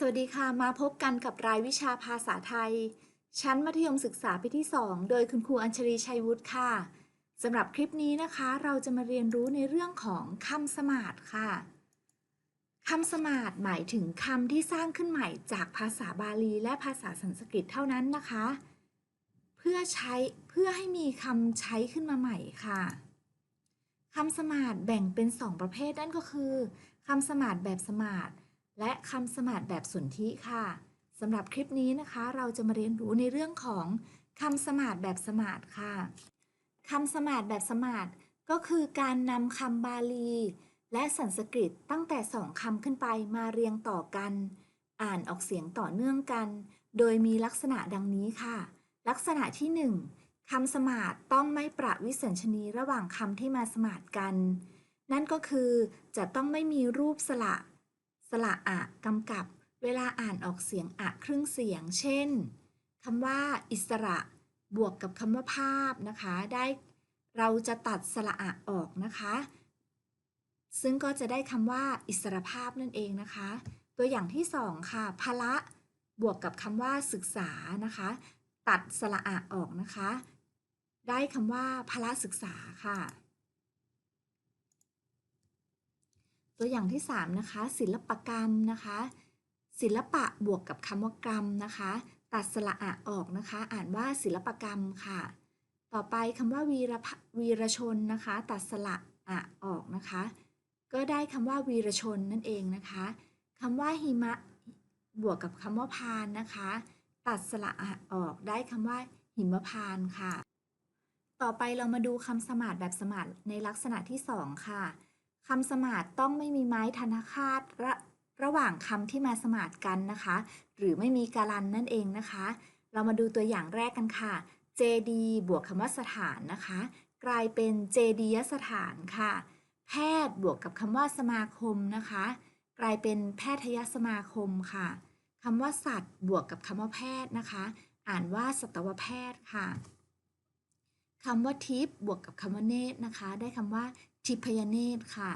สวัสดีค่ะ มาพบกันกับรายวิชาภาษาไทย ชั้นมัธยมศึกษาปีที่ 2 โดยคุณครูอัญชลีชัยวุฒิค่ะสำหรับคลิปนี้นะคะ เราจะมาเรียนรู้ในเรื่องของคำสมาร์ค่ะคำสมาร์หมายถึงคำที่สร้างขึ้นใหม่จากภาษาบาลีและภาษาสันสกฤตเท่านั้นนะคะ เพื่อใช้เพื่อให้มีคำใช้ขึ้นมาใหม่ค่ะคำสมาร์แบ่งเป็น 2 ประเภทนั่นก็คือคำสมาร์แบบสมาร์ และคำสมาร์ทแบบสนธิค่ะสำหรับคลิปนี้นะคะ เราจะมาเรียนรู้ในเรื่องของคำสมาร์ทแบบสมาร์ทค่ะคำสมาร์ทแบบสมาร์ทก็คือการนำคำบาลี และสันสกฤตตั้งแต่สองคำขึ้นไปมาเรียงต่อกัน อ่านออกเสียงต่อเนื่องกัน โดยมีลักษณะดังนี้ค่ะ ลักษณะที่หนึ่งคำสมาร์ทต้องไม่ประวิสัญชนีระหว่างคำที่มาสมาร์ทกัน นั่นก็คือจะต้องไม่มีรูปสระ สระอะกำกับเวลาอ่านออกเสียงอะครึ่งเสียง เช่นคำว่าอิสระบวกกับคำว่าภาพนะคะ ได้เราจะตัดสระอะออกนะคะ ซึ่งก็จะได้คำว่าอิสรภาพนั่นเองนะคะ ตัวอย่างที่สองค่ะพละบวกกับคำว่าศึกษานะคะ ตัดสระอะออกนะคะ ได้คำว่าพละศึกษาค่ะ ตัวอย่างที่ 3 นะคะ ศิลปกรรมนะคะ ศิลปะบวกกับคำว่ากรรมนะคะ ตัดสระอะออกนะคะ อ่านว่าศิลปกรรมค่ะ ต่อไปคำว่าวีรวีรชนนะคะ ตัดสระอะออกนะคะ ก็ได้คำว่าวีรชนนั่นเองนะคะคำว่าหิมะบวกกับคำว่าพานนะคะ ตัดสระอะออกได้คำว่าหิมพานค่ะ ต่อไปเรามาดูคำสมาร์ทแบบสมาร์ทในลักษณะที่ 2 ค่ะ คำสมาร์ทต้องไม่มีไม้ธนคาตระระหว่างคำที่มาสมาร์ทกันนะคะ หรือไม่มีการันนั่นเองนะคะ เรามาดูตัวอย่างแรกกันค่ะ JD บวกคำว่าสถานนะคะ กลายเป็น JD ยสถานค่ะ แพทย์บวกกับคำว่าสมาคมนะคะ กลายเป็นแพทยสมาคมค่ะคำว่าสัตว์ บวกกับคำว่าแพทย์นะคะ อ่านว่าสัตวแพทย์ค่ะคำว่าทิพย์บวกกับคำว่าเนตรนะคะ ได้คำว่า ทิพยเนตรค่ะ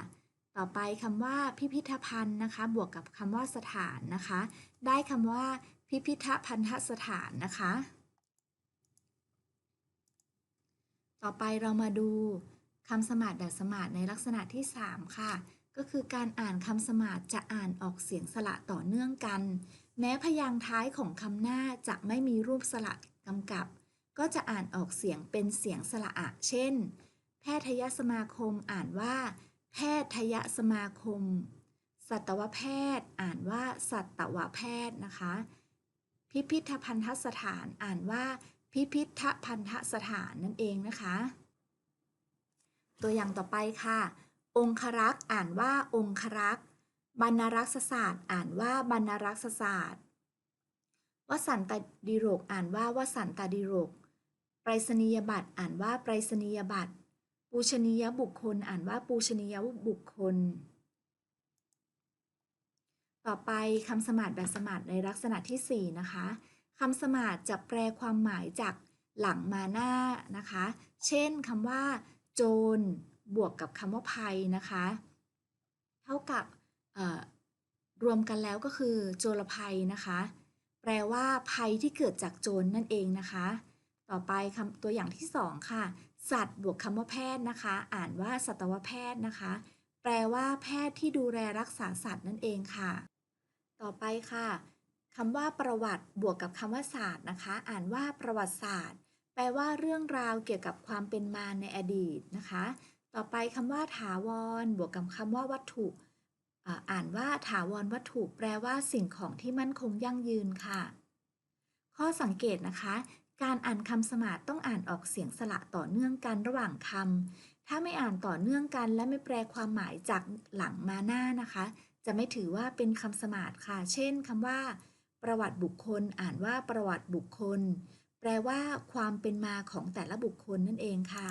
ต่อไปคำว่าพิพิธภัณฑ์นะคะ บวกกับคำว่าสถานนะคะ ได้คำว่าพิพิธภัณฑสถานนะคะ ต่อไปเรามาดูคำสมาร์ทแบบสมาร์ทในลักษณะที่ 3 ค่ะ ก็คือการอ่านคำสมาร์ทจะอ่านออกเสียงสระต่อเนื่องกัน แม้พยางค์ท้ายของคำหน้าจะไม่มีรูปสระกำกับ ก็จะอ่านออกเสียงเป็นเสียงสระอะ เช่น แพทยสมาคมอ่านว่า แพทยสมาคม สัตวแพทย์ อ่านว่า สัตวแพทย์นะคะ พิพิธภัณฑสถานอ่านว่า พิพิธภัณฑสถานนั่นเองนะคะ ตัวอย่างต่อไปค่ะ องครักษ์อ่านว่าองครักษ์บรรณรักษศาสตร์ อ่านว่าบรรณรักษศาสตร์วสันตดิโรกอ่านว่าวสันตดิโรกไปรษณียบัตรอ่านว่าไปรษณียบัตร ปูชนียบุคคล อ่านว่าปูชนียบุคคล ต่อไปคำสมาร์ทแบบสมาร์ทในลักษณะที่ 4 นะคะคำสมาร์ทจะแปลความหมายจากหลังมาหน้านะคะ เช่นคำว่า โจร บวกกับคำว่าภัยนะคะ เท่ากับรวมกันแล้วก็คือโจรภัยนะคะ แปลว่าภัยที่เกิดจากโจรนนั่นเองนะคะ ต่อไปคำตัวอย่างที่ 2 ค่ะ สัตว์บวกคำว่าแพทย์นะคะ อ่านว่าสัตวแพทย์นะคะ แปลว่าแพทย์ที่ดูแลรักษาสัตว์นั่นเองค่ะ ต่อไปค่ะคำว่าประวัติบวกกับคำว่าศาสตร์นะคะ อ่านว่าประวัติศาสตร์ แปลว่าเรื่องราวเกี่ยวกับความเป็นมาในอดีตนะคะ ต่อไปคำว่าถาวร บวกกับคำว่าวัตถุ อ่านว่าถาวรวัตถุ แปลว่าสิ่งของที่มั่นคงยั่งยืนค่ะ ข้อสังเกตนะคะ การอ่านคำสมาร์ทต้องอ่านออกเสียงสระต่อเนื่องกันระหว่างคำ ถ้าไม่อ่านต่อเนื่องกัน และไม่แปลความหมายจากหลังมาหน้านะคะ จะไม่ถือว่าเป็นคำสมาร์ทค่ะ เช่นคำว่า ประวัติบุคคล อ่านว่าประวัติบุคคล แปลว่าความเป็นมาของแต่ละบุคคลนั่นเองค่ะ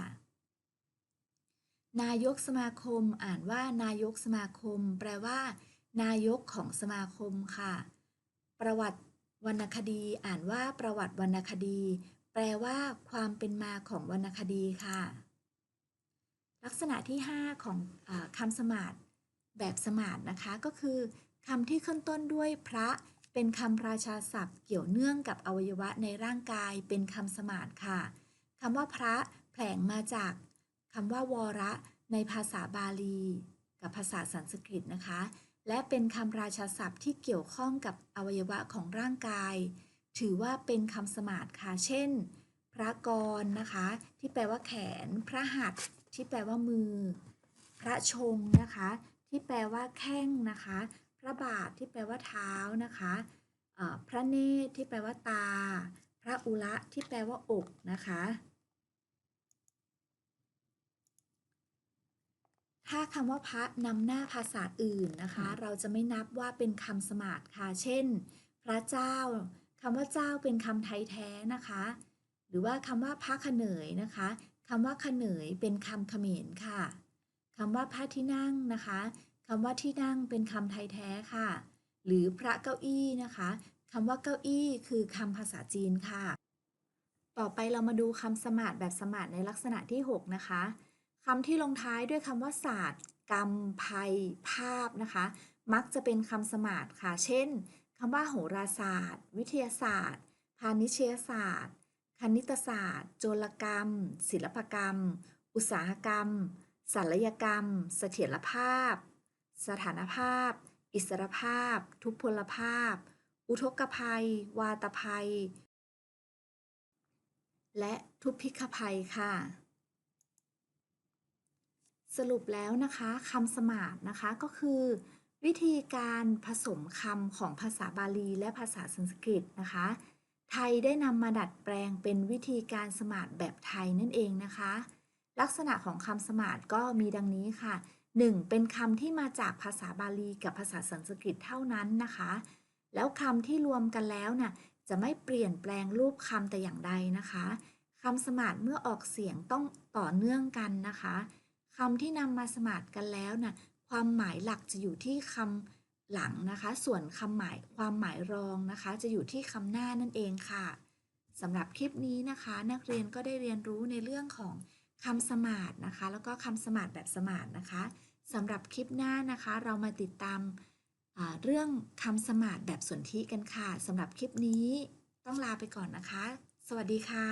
นายกสมาคม อ่านว่านายกสมาคม แปลว่า นายกของสมาคมค่ะ ประวัติ วรรณคดีอ่านว่าประวัติวรรณคดี แปลว่า ความเป็นมาของวรรณคดีค่ะ ลักษณะที่ 5 ของอคำสมาร์แบบสมาร์นะคะ ก็คือคำที่ขึ้นต้นด้วยพระเป็นคำราชาศัพท์ เกี่ยวเนื่องกับอวัยวะในร่างกายเป็นคำสมาร์ทค่ะคำว่าพระแผลงมาจากคำว่าวระในภาษาบาลี กับภาษาสันสกฤตนะคะ และเป็นคำราชาศัพท์ที่เกี่ยวข้องกับอวัยวะของร่างกาย ถือว่าเป็นคำสมาร์ทค่ะ เช่น พระกรนะคะ ที่แปลว่าแขน พระหัตถ์ที่แปลว่ามือ พระชงนะคะ ที่แปลว่าแข้งนะคะ พระบาทที่แปลว่าเท้านะคะพระเนตรที่แปลว่าตา พระอุระที่แปลว่าอกนะคะ ถ้าคำว่าพระนำหน้าภาษาอื่นนะคะ เราจะไม่นับว่าเป็นคำสมาร์ทค่ะ เช่น พระเจ้าคำว่าเจ้าเป็นคำไทยแท้นะคะ หรือว่าคำว่าพระขเนยนะคะคำว่าขเนยเป็นคำเขมรค่ะคำว่าพระที่นั่งนะคะคำว่าที่นั่งเป็นคำไทยแท้ค่ะ หรือพระเก้าอี้นะคะคำว่าเก้าอี้คือคำภาษาจีนค่ะ ต่อไปเรามาดูคำสมาร์ทแบบสมาร์ทในลักษณะที่ 6 นะคะ คำที่ลงท้ายด้วยคำว่าศาสตร์ กรรม ภัย ภาพนะคะ มักจะเป็นคำสมาร์ทค่ะ เช่นคำว่าโหราศาสตร์ วิทยาศาสตร์ พาณิชยศาสตร์ คณิตศาสตร์ โจรกรรม ศิลปกรรม อุตสาหกรรมศัลยกรรม เสถียรภาพ สถานภาพ อิสรภาพ ทุพพลภาพ อุทกภัย วาตภัย และทุพพิกภัยค่ะ สรุปแล้วนะคะคำสมาร์ทนะคะก็คือ วิธีการผสมคำของภาษาบาลีและภาษาสันสกฤตนะคะ ไทยได้นำมาดัดแปลงเป็นวิธีการสมาร์ทแบบไทยนั่นเองนะคะ ลักษณะของคำสมาร์ทก็มีดังนี้ค่ะ 1. เป็นคำที่มาจากภาษาบาลีกับภาษาสันสกฤตเท่านั้นนะคะ แล้วคำที่รวมกันแล้วน่ะจะไม่เปลี่ยนแปลงรูปคำแต่อย่างใดนะคะคำสมาร์ทเมื่อออกเสียงต้องต่อเนื่องกันนะคะ คำที่นำมาสมาร์ทกันแล้วน่ะความหมายหลักจะอยู่ที่คำหลังนะคะ ส่วนคำหมายความหมายรองนะคะ จะอยู่ที่คำหน้านั่นเองค่ะสำหรับคลิปนี้นะคะ นักเรียนก็ได้เรียนรู้ในเรื่องของคำสมาร์ทนะคะ แล้วก็คำสมาร์ทแบบสมาร์ทนะคะสำหรับคลิปหน้านะคะ เรามาติดตามเรื่องคำสมาร์ทแบบสนธิกันค่ะสำหรับคลิปนี้ต้องลาไปก่อนนะคะ สวัสดีค่ะ